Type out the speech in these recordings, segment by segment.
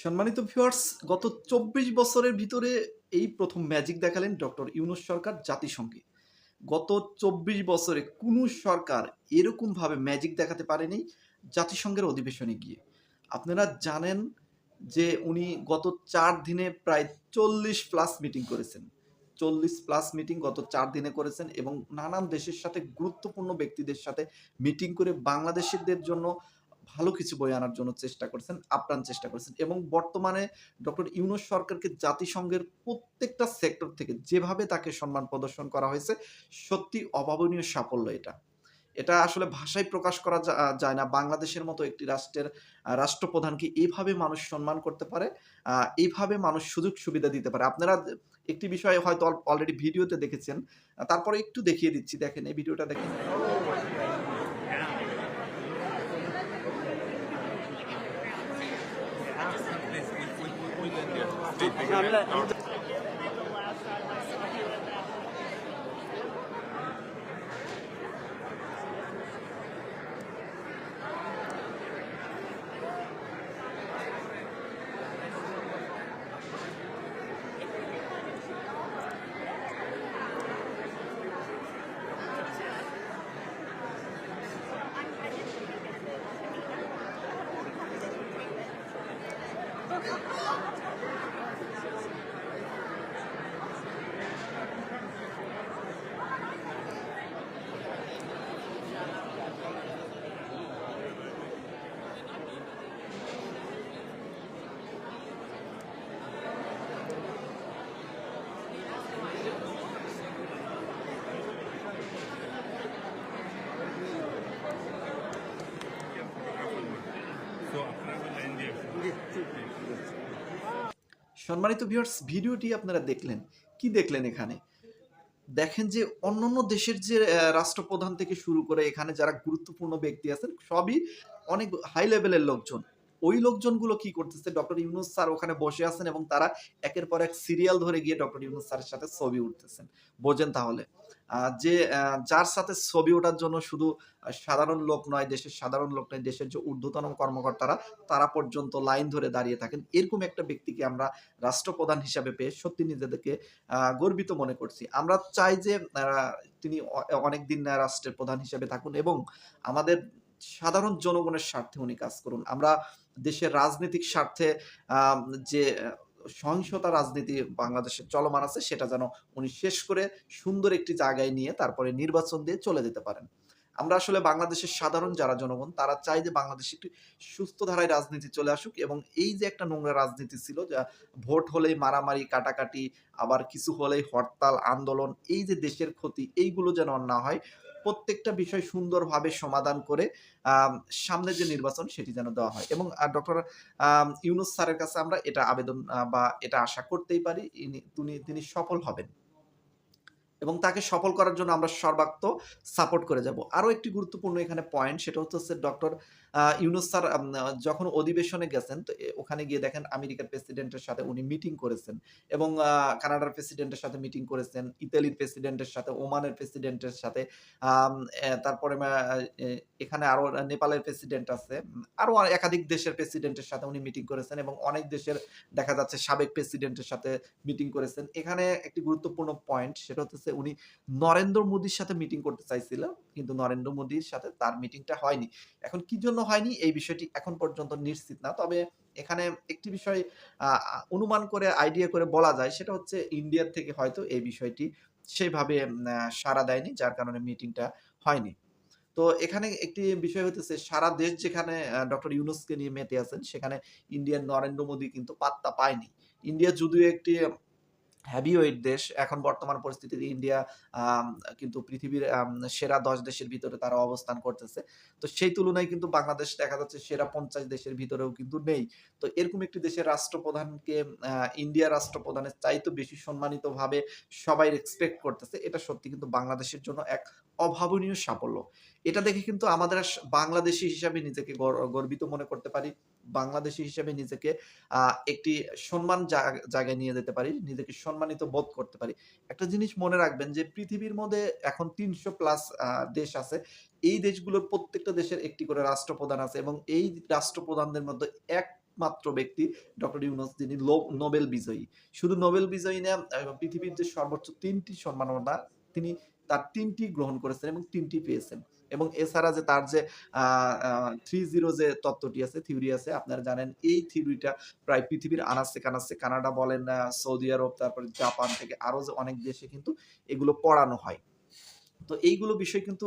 সম্মানিত ভিউয়ার্স গত চব্বিশ বছরের ভিতরে এই প্রথম ম্যাজিক দেখালেন ডক্টর ইউনুস সরকার, জাতিসংঘে। গত চব্বিশ বছরে কোনো সরকার এরকমভাবে ম্যাজিক দেখাতে পারেনি জাতিসংঘের অধিবেশনে গিয়ে। আপনারা জানেন যে উনি গত চার দিনে প্রায় চল্লিশ প্লাস মিটিং করেছেন। চল্লিশ প্লাস মিটিং গত চার দিনে করেছেন এবং নানান দেশের সাথে গুরুত্বপূর্ণ ব্যক্তিদের সাথে মিটিং করে বাংলাদেশিদের জন্য ভালো কিছু বই আনার জন্য চেষ্টা করেছেন, আপ্রাণ চেষ্টা করেছেন এবং বর্তমানে ডক্টর ইউনুস সরকারকে জাতিসংঘের প্রত্যেকটা সেক্টর থেকে যেভাবে তাকে সম্মান প্রদর্শন করা হয়েছে, সত্যি অভাবনীয় সাফল্য এটা। এটা আসলে ভাষায় প্রকাশ করা যায় না। বাংলাদেশের মতো একটি রাষ্ট্রের রাষ্ট্রপ্রধানকে এইভাবে মানুষ সম্মান করতে পারে? এইভাবে মানুষ সুযোগ সুবিধা দিতে পারে? আপনারা একটি বিষয়ে হয়তো অলরেডি ভিডিওতে দেখেছেন। তারপরে একটু দেখিয়ে দিচ্ছি। দেখেন, এই ভিডিওটা দেখেন। hamle সম্মানিত ভিউয়ার্স ভিডিওটি আপনারা দেখলেন। কি দেখলেন এখানে? দেখেন যে অন্যান্য দেশের যে রাষ্ট্রপ্রধান থেকে শুরু করে এখানে যারা গুরুত্বপূর্ণ ব্যক্তি আছেন, সবই অনেক হাই লেভেলের লোকজন। ওই লোকজনগুলো কি করতেছে? ডক্টর ইউনুস স্যার ওখানে বসে আছেন এবং তারা একের পর এক সিরিয়াল ধরে গিয়ে ডক্টর ইউনুস স্যারের সাথে ছবি উঠতেছেন। বোঝেন তাহলে। যে যার সাথে ছবি ওঠার জন্য শুধু সাধারণ লোক নয়, দেশের সাধারণ লোক নয়, দেশের যে ঊর্ধ্বতন কর্মকর্তারা, তারা পর্যন্ত লাইন ধরে দাঁড়িয়ে থাকেন। এরকম একটা ব্যক্তিকে আমরা রাষ্ট্রপ্রধান হিসাবে পেয়ে সত্যি নিজেদেরকে গর্বিত মনে করছি। আমরা চাই যে তিনি অনেক দিন রাষ্ট্রের প্রধান হিসেবে থাকুন এবং আমাদের সাধারণ জনগণের স্বার্থে উনি কাজ করুন। আমরা দেশের রাজনৈতিক স্বার্থে যে সহিংসতা রাজনীতি বাংলাদেশে চলমান আছে, সেটা যেন উনি শেষ করে সুন্দর একটি জায়গায় নিয়ে তারপরে নির্বাচন দিয়ে চলে যেতে পারেন। আমরা আসলে বাংলাদেশের সাধারণ যারা জনগণ, তারা চাই যে বাংলাদেশে একটি সুস্থ ধারায় রাজনীতি চলে আসুক এবং এই যে একটা নোংরা রাজনীতি ছিল, যা ভোট হলেই মারামারি, কাটাকাটি, আবার কিছু হলেই হরতাল, আন্দোলন, এই যে দেশের ক্ষতি, এইগুলো যেন না হয় প্রত্যেকটা বিষয় সুন্দরভাবে সমাধান করে সামনে যে নির্বাচন সেটি যেন দেওয়া হয়। এবং ডক্টর ইউনুস স্যারের কাছে আমরা এটা আবেদন বা এটা আশা করতেই পারি তিনি তিনি সফল হবেন। এবং তাকে সফল করার জন্য আমরা সর্বাক্ত সাপোর্ট করে যাব। আরও একটি গুরুত্বপূর্ণ এখানে পয়েন্ট, সেটা হচ্ছে ডক্টর ইউনুস স্যার যখন অধিবেশনে গেছেন তো ওখানে গিয়ে দেখেন আমেরিকার প্রেসিডেন্টের সাথে উনি মিটিং করেছেন এবং কানাডার প্রেসিডেন্টের সাথে মিটিং করেছেন ইতালির প্রেসিডেন্টের সাথে ওমানের প্রেসিডেন্টের সাথে তারপরে এখানে আরও নেপালের প্রেসিডেন্ট আছে উম, আরও একাধিক দেশের প্রেসিডেন্টের সাথে উনি মিটিং করেছেন এবং অনেক দেশের দেখা যাচ্ছে সাবেক প্রেসিডেন্টের সাথে মিটিং করেছেন। এখানে একটি গুরুত্বপূর্ণ পয়েন্ট সেটা হচ্ছে উনি নরেন্দ্র মোদীর সাথে মিটিং করতে চাইছিল কিন্তু নরেন্দ্র মোদীর সাথে তার মিটিংটা হয়নি। এখন কি জন্য হয়নি এই বিষয়টি এখন পর্যন্ত নিশ্চিত না। তবে এখানে একটি বিষয় অনুমান করে আইডিয়া করে বলা যায় সেটা হচ্ছে ইন্ডিয়ার থেকে হয়তো এই বিষয়টি আহ, সাড়া দেয়নি যার কারণে মিটিংটা হয়নি। তো এখানে একটি বিষয় হতেছে সারা দেশ যেখানে ডক্টর ইউনুসকে নিয়ে মেতে আছেন সেখানে ইন্ডিয়ার নরেন্দ্র মোদী কিন্তু পাত্তা পায়নি। ইন্ডিয়া যদিও একটি হ্যাভিওয়েট দেশ এখন বর্তমান পরিস্থিতিতে ইন্ডিয়া কিন্তু পৃথিবীর সেরা দশ দেশের ভিতরে তারা অবস্থান করতেছে। তো সেই তুলনায় কিন্তু বাংলাদেশ দেখা যাচ্ছে সেরা পঞ্চাশ দেশের ভিতরেও কিন্তু নেই। তো এরকম একটি দেশের রাষ্ট্রপ্রধানকে আহ, ইন্ডিয়ার রাষ্ট্রপ্রধানের চাইতে বেশি সম্মানিত ভাবে সবাই এক্সপেক্ট করতেছে এটা সত্যি কিন্তু বাংলাদেশের জন্য এক অভাবনীয় সাফল্য। এটা দেখে কিন্তু আমাদের বাংলাদেশি হিসাবে নিজেকে গর্বিত মনে করতে পারি। বাংলাদেশি হিসাবে নিজেকে একটি সম্মান জায়গায় নিয়ে যেতে পারি। নিজেকে সম্মানিত বোধ করতে পারি। একটা জিনিস মনে রাখবেন যে, পৃথিবীর মধ্যে এখন তিনশো প্লাস দেশ আছে। এই দেশগুলোর প্রত্যেকটা দেশের একটি করে রাষ্ট্রপ্রধান আছে এবং এই রাষ্ট্রপ্রধানদের মধ্যে এক একমাত্র ব্যক্তি ডক্টর ইউনুস, যিনি নোবেল বিজয়ী। শুধু নোবেল বিজয়ী না পৃথিবীর যে সর্বোচ্চ তিনটি সম্মাননা, তিনি তার তিনটি গ্রহণ করেছেন এবং তিনটি পেয়েছেন। এবং এছাড়া যে তার যে থ্রি জিরো যে তত্ত্বটি আছে, থিওরি আছে, আপনারা জানেন এই থিওরিটা প্রায় পৃথিবীর আনাচে কানাচে, কানাডা বলেন সৌদি আরব, তারপরে জাপান থেকে আরও যে অনেক দেশে কিন্তু এগুলো পড়ানো হয়। তো এইগুলো বিষয় কিন্তু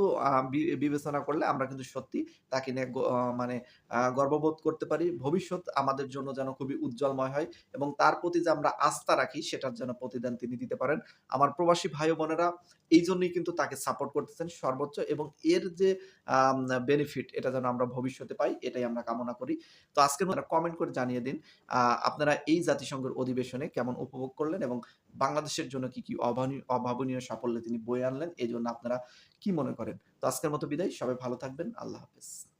বিবেচনা করলে আমরা কিন্তু সত্যি তাকে নিয়ে মানে গর্ববোধ করতে পারি। ভবিষ্যৎ আমাদের জন্য যেন খুবই উজ্জ্বলময় হয় এবং তার প্রতি যে আমরা আস্থা রাখি, সেটার যেন প্রতিদান তিনি দিতে পারেন। আমার প্রবাসী ভাই বোনেরা এই জন্যই কিন্তু তাকে সাপোর্ট করতেছেন সর্বোচ্চ এবং এর যে বেনিফিট এটা যেন আমরা ভবিষ্যতে পাই, এটাই আমরা কামনা করি। তো আজকের মতো কমেন্ট করে জানিয়ে দিন আপনারা এই জাতিসংঘের অধিবেশনে কেমন উপভোগ করলেন এবং বাংলাদেশের জন্য কি কি অভাবনীয় অভাবনীয় সাফল্য তিনি বয়ে আনলেন, এই জন্য আপনারা কি মনে করেন? তো আজকের মতো বিদায়। সবাই ভালো থাকবেন। আল্লাহ হাফেজ।